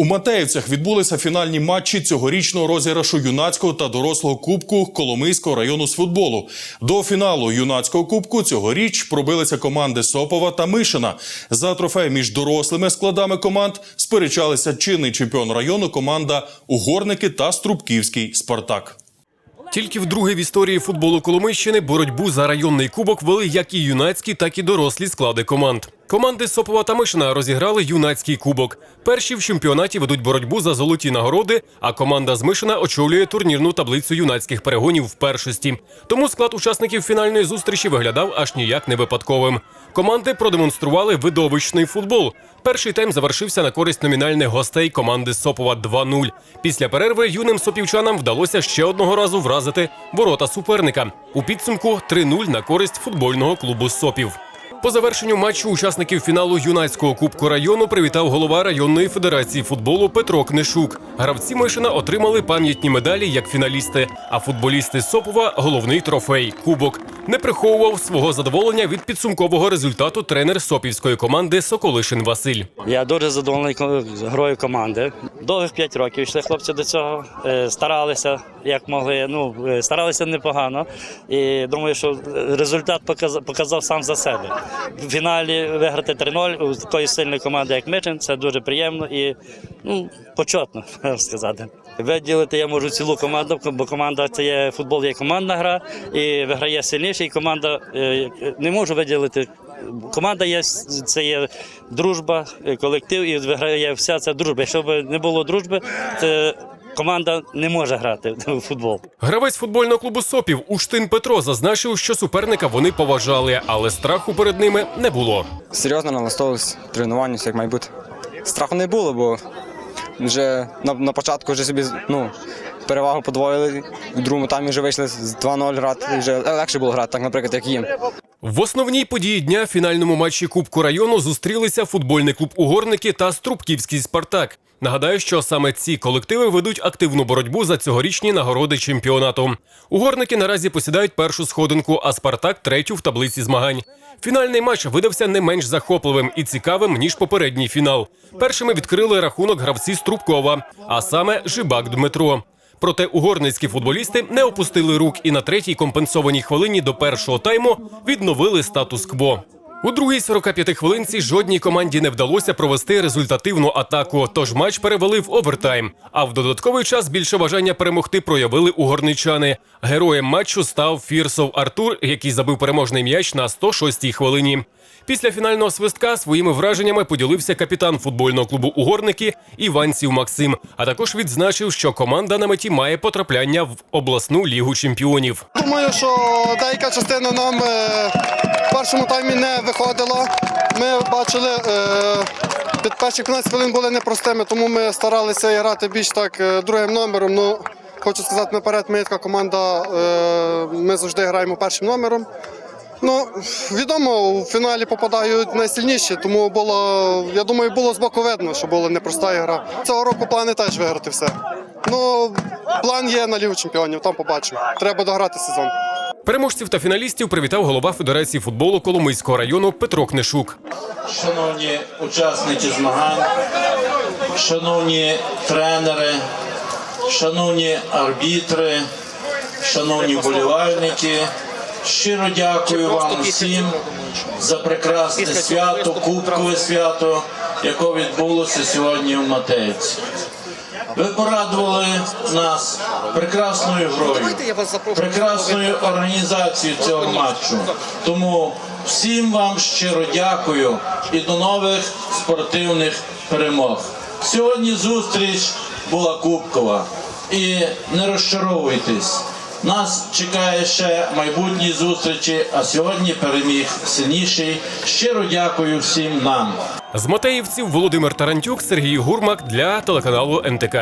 У Матеївцях відбулися фінальні матчі цьогорічного розіграшу юнацького та дорослого кубку Коломийського району з футболу. До фіналу юнацького кубку цьогоріч пробилися команди Сопова та Мишина. За трофей між дорослими складами команд сперечалися чинний чемпіон району команда Угорники та Струбківський Спартак. Тільки вдруге в історії футболу Коломийщини боротьбу за районний кубок вели як і юнацькі, так і дорослі склади команд. Команди Сопова та Мишина розіграли юнацький кубок. Перші в чемпіонаті ведуть боротьбу за золоті нагороди, а команда з Мишина очолює турнірну таблицю юнацьких перегонів в першості. Тому склад учасників фінальної зустрічі виглядав аж ніяк не випадковим. Команди продемонстрували видовищний футбол. Перший тайм завершився на користь номінальних гостей команди Сопова 2-0. Після перерви юним сопівчанам вдалося ще одного разу вразити ворота суперника. У підсумку 3-0 на користь футбольного клубу Сопів. По завершенню матчу учасників фіналу юнацького кубку району привітав голова районної федерації футболу Петро Книшук. Гравці Мишина отримали пам'ятні медалі як фіналісти, а футболісти Сопова головний трофей кубок. Не приховував свого задоволення від підсумкового результату тренер сопівської команди Соколишин Василь. Я дуже задоволений грою команди. Довгих 5 років йшли хлопці до цього, е, старалися як могли. Ну е, старалися непогано. І думаю, що результат показав, показав сам за себе. В фіналі виграти 3-0 у такої сильної команди, як Мичин, це дуже приємно і ну, почетно сказати. Виділити я можу цілу команду, бо команда це є футбол, є командна гра, і виграє сильніший. І команда е, не можу виділити Команда є це є дружба, е, колектив і виграє вся ця дружба. Якщо б не було дружби, то команда не може грати в футбол. Гравець футбольного клубу Сопів Уштин Петро зазначив, що суперника вони поважали, але страху перед ними не було. серйозно налаштовувався, тренування, все як має бути. Страху не було, бо вже на, на початку вже собі ну, перевагу подвоїли. В другому таймі вже вийшли з 2-0 грати, вже легше було грати, так, наприклад, як їм. В основній події дня в фінальному матчі Кубку району зустрілися футбольний клуб Угорники та Струбківський Спартак. Нагадаю, що саме ці колективи ведуть активну боротьбу за цьогорічні нагороди чемпіонату. Угорники наразі посідають першу сходинку, а Спартак третю в таблиці змагань. Фінальний матч видався не менш захопливим і цікавим ніж попередній фінал. Першими відкрили рахунок гравці Струбкова, а саме Жибак Дмитро. Проте угорницькі футболісти не опустили рук і на третій компенсованій хвилині до першого тайму відновили статус-кво. У другій 45 хвилинці жодній команді не вдалося провести результативну атаку, тож матч перевели в овертайм. А в додатковий час більше бажання перемогти проявили угорничани. Героєм матчу став Фірсов Артур, який забив переможний м'яч на 106-й хвилині. Після фінального свистка своїми враженнями поділився капітан футбольного клубу Угорники Іванців Максим, а також відзначив, що команда на меті має потрапляння в обласну лігу чемпіонів. Думаю, що деяка частина нам е, першому таймі не виходила. Ми бачили, е, під перші 15 хвилин були непростими, тому ми старалися грати більш так е, другим номером. Ну, хочу сказати наперед, ми така команда, е, ми завжди граємо першим номером. Ну, відомо, у фіналі попадають найсильніші, тому було, я думаю, було з боку видно, що була непроста гра. Цього року плани теж виграти все. Ну, план є на Лігу чемпіонів, там побачимо. Треба дограти сезон. Переможців та фіналістів привітав голова Федерації футболу Коломийського району Петро Книшук. Шановні учасники змагань, шановні тренери, шановні арбітри, шановні вболівальники, щиро дякую вам всім за прекрасне свято, кубкове свято, яке відбулося сьогодні в Матеївці. Ви порадували нас прекрасною грою, прекрасною організацією цього матчу. Тому всім вам щиро дякую і до нових спортивних перемог. Сьогодні зустріч була кубкова. І не розчаровуйтесь. Нас чекає ще майбутні зустрічі, а сьогодні переміг сильніший. Щиро дякую всім нам. З Матеївців Володимир Тарантюк, Сергій Гурмак для телеканалу НТК.